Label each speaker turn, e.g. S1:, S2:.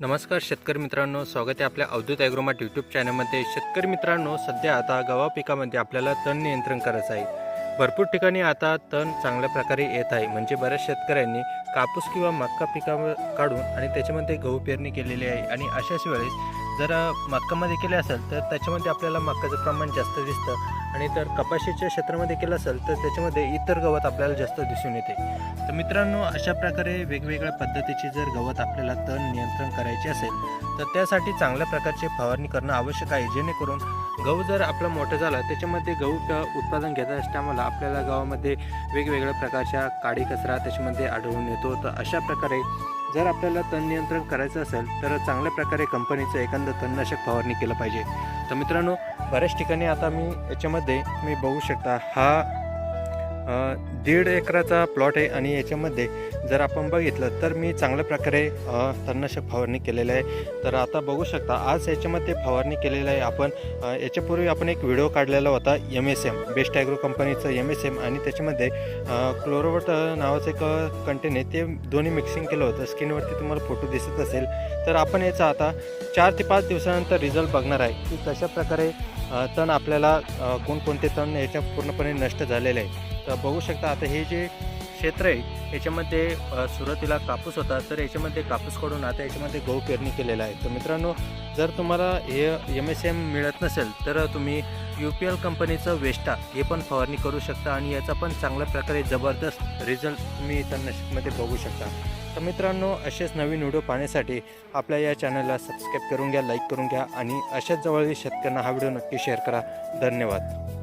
S1: नमस्कार शेतकरी मित्रांनो स्वागत आहे आपल्या अवधूत ॲग्रोमाट यूट्यूब चॅनलमध्ये. शेतकरी मित्रांनो सध्या आता गव्हा पिकामध्ये आपल्याला तण नियंत्रण करायचं आहे. भरपूर ठिकाणी आता तण चांगल्या प्रकारे येत आहे. म्हणजे बऱ्याच शेतकऱ्यांनी कापूस किंवा मक्का पिका काढून आणि त्याच्यामध्ये गहू पेरणी केलेली आहे. आणि अशाच वेळेस जर मक्कामध्ये केले असेल तर त्याच्यामध्ये आपल्याला मक्काचं प्रमाण जास्त दिसतं. आणि तर कपाशीच्या क्षेत्रामध्ये केलं असेल तर त्याच्यामध्ये इतर गवत आपल्याला जास्त दिसून येते. तर मित्रांनो अशा प्रकारे वेगवेगळ्या पद्धतीची जर गवत आपल्याला तण नियंत्रण करायचे असेल तर त्यासाठी चांगल्या प्रकारची फवारणी करणं आवश्यक आहे जेणेकरून गहू जर आपला मोठा झाला त्याच्यामध्ये गहू उत्पादन घेत असल्यामुळे आपल्याला गावामध्ये वेगवेगळ्या प्रकारच्या काडी कचरा त्याच्यामध्ये आढळून येतो. तर अशा प्रकारे जर आपल्याला तण नियंत्रण करायचं असेल तर चांगल्या प्रकारे कंपनीचं एखादं तणनाशक फवारणी केलं पाहिजे. तर मित्रांनो बऱ्याच ठिकाणी आता मी याच्यामध्ये मी बघू शकता हा दीड एकराचा प्लॉट आहे आणि याच्यामध्ये जर आपण बघितलं तर मी चांगल्या प्रकारे तणनाशक फवारणी केलेलं आहे. तर आता बघू शकता आज याच्यामध्ये फवारणी केलेलं आहे आपण. याच्यापूर्वी आपण एक व्हिडिओ काढलेला होता M S M best agro कंपनीचं एम एस एम आणि त्याच्यामध्ये क्लोरोवट नावाचं एक कंटेन आहे. ते दोन्ही मिक्सिंग केलं होतं. स्किनवरती तुम्हाला फोटो दिसत असेल. तर आपण याचा आता चार ते पाच दिवसानंतर रिझल्ट बघणार आहे की कशा प्रकारे तण आपल्याला कोणकोणते तण याच्या पूर्णपणे नष्ट झालेले आहे. तर बघू शकता आता हे जे क्षेत्र आहे. याच्यामध्ये सुरुवातीला कापूस होता तर याच्यामध्ये कापूस काढून आता याच्यामध्ये गहू पेरणी केलेला आहे. तर मित्रांनो जर तुम्हाला हे एम एस एम मिळत नसेल तर तुम्ही यू पी एल कंपनीचं वेस्टा हे पण फवारणी करू शकता आणि याचा पण चांगल्या प्रकारे जबरदस्त रिझल्ट तुम्ही तणनाशकमध्ये बघू शकता. तर मित्रांनो असेच नवीन व्हिडिओ पाहण्यासाठी आपल्या या चॅनलला सबस्क्राईब करून घ्या लाईक करून घ्या आणि अशाच जवळील शेतकऱ्यांना हा व्हिडिओ नक्की शेअर करा. धन्यवाद.